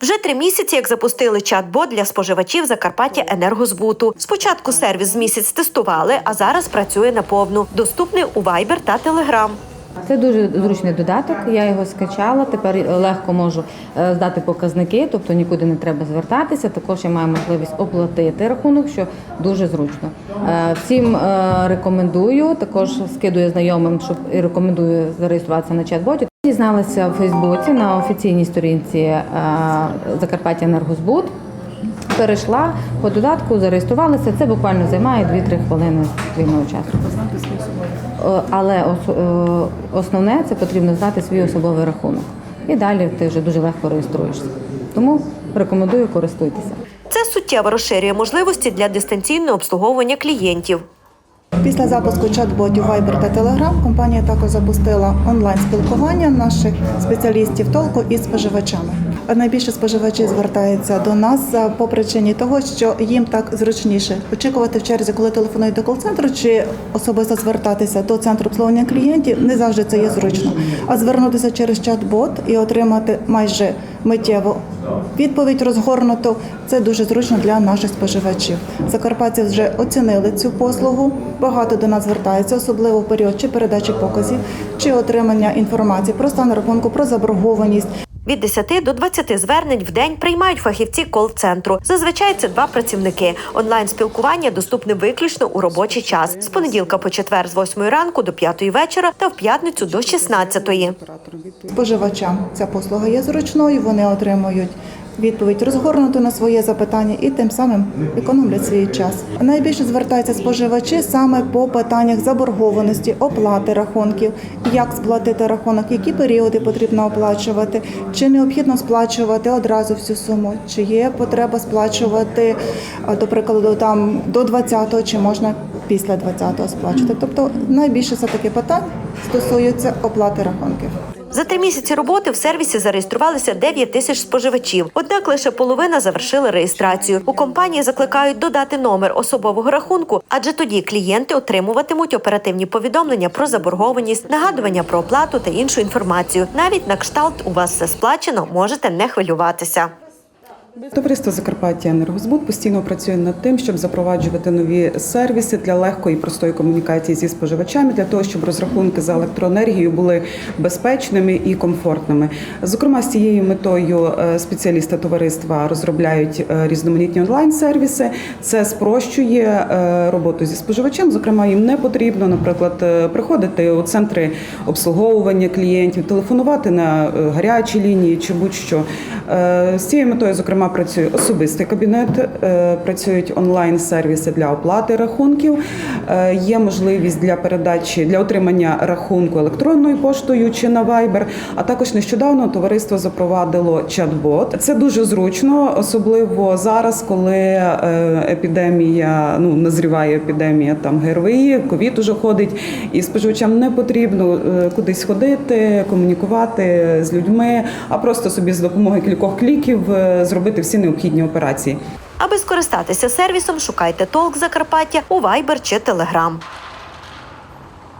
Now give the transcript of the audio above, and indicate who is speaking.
Speaker 1: Вже три місяці, як запустили чат-бот для споживачів Закарпаття енергозбуту. Спочатку сервіс з місяць тестували, а зараз працює наповну. Доступний у Viber та Telegram.
Speaker 2: Це дуже зручний додаток. Я його скачала. Тепер легко можу е, здати показники, тобто нікуди не треба звертатися. Також я маю можливість оплатити рахунок, що дуже зручно. Е, Всім е, рекомендую. Також скидую знайомим, щоб і рекомендую зареєструватися на чат-боті. Дізналася в Фейсбуці на офіційній сторінці е, Закарпаття Енергозбут. Перейшла по додатку, зареєструвалася. Це буквально займає 2-3 хвилини вільного часу. Е, Але е, основне це потрібно знати свій особовий рахунок. І далі ти вже дуже легко реєструєшся. Тому рекомендую користуйтеся.
Speaker 1: Це суттєво розширює можливості для дистанційного обслуговування клієнтів.
Speaker 3: Після запуску чат-ботів Viber та Telegram компанія також запустила онлайн-спілкування наших спеціалістів толку із споживачами. Найбільше споживачі звертаються до нас по причині того, що їм так зручніше очікувати в черзі, коли телефонують до кол-центру, чи особисто звертатися до центру обслуговування клієнтів. Не завжди це є зручно. А звернутися через чат-бот і отримати майже миттєво відповідь розгорнуту. Це дуже зручно для наших споживачів. Закарпатці вже оцінили цю послугу. Багато до нас звертаються, особливо в період чи передачі показів, чи отримання інформації про стан рахунку, про заборгованість.
Speaker 1: Від 10 до 20 звернень в день приймають фахівці кол-центру. Зазвичай це два працівники. Онлайн-спілкування доступне виключно у робочий час з понеділка по четвер з 8 ранку до 5 вечора та в п'ятницю до 16.
Speaker 3: Споживачам ця послуга є зручною. Вони отримують відповідь розгорнуту на своє запитання і тим самим економлять свій час. Найбільше звертаються споживачі саме по питаннях заборгованості, оплати рахунків, як сплатити рахунок, які періоди потрібно оплачувати, чи необхідно сплачувати одразу всю суму, чи є потреба сплачувати, до прикладу, там до 20-го, чи можна після 20-го сплачувати. Тобто найбільше все таки питань стосуються оплати рахунків.
Speaker 1: За три місяці роботи в сервісі зареєструвалися 9 тисяч споживачів. Однак лише половина завершили реєстрацію. У компанії закликають додати номер особового рахунку, адже тоді клієнти отримуватимуть оперативні повідомлення про заборгованість, нагадування про оплату та іншу інформацію. Навіть на кшталт у вас все сплачено, можете не хвилюватися.
Speaker 4: Товариство Закарпаття Енергозбут постійно працює над тим, щоб запроваджувати нові сервіси для легкої і простої комунікації зі споживачами, для того, щоб розрахунки за електроенергію були безпечними і комфортними. Зокрема, з цією метою е, спеціалісти товариства розробляють е, різноманітні онлайн-сервіси. Це спрощує е, роботу зі споживачем. Зокрема, їм не потрібно, наприклад, приходити у центри обслуговування клієнтів, телефонувати на гарячі лінії чи будь-що. Е, З цією метою, зокрема, працює особистий кабінет, е, працюють онлайн-сервіси для оплати рахунків. Е, Є можливість для передачі для отримання рахунку електронною поштою чи на Viber. А також нещодавно товариство запровадило чат-бот. Це дуже зручно, особливо зараз, коли епідемія, ну назріває епідемія там ГРВІ, ковід уже ходить, і споживачам не потрібно кудись ходити, комунікувати з людьми, а просто собі з допомогою кількох кліків е, зробити всі необхідні операції.
Speaker 1: Аби скористатися сервісом, шукайте толк Закарпаття у Viber чи Telegram.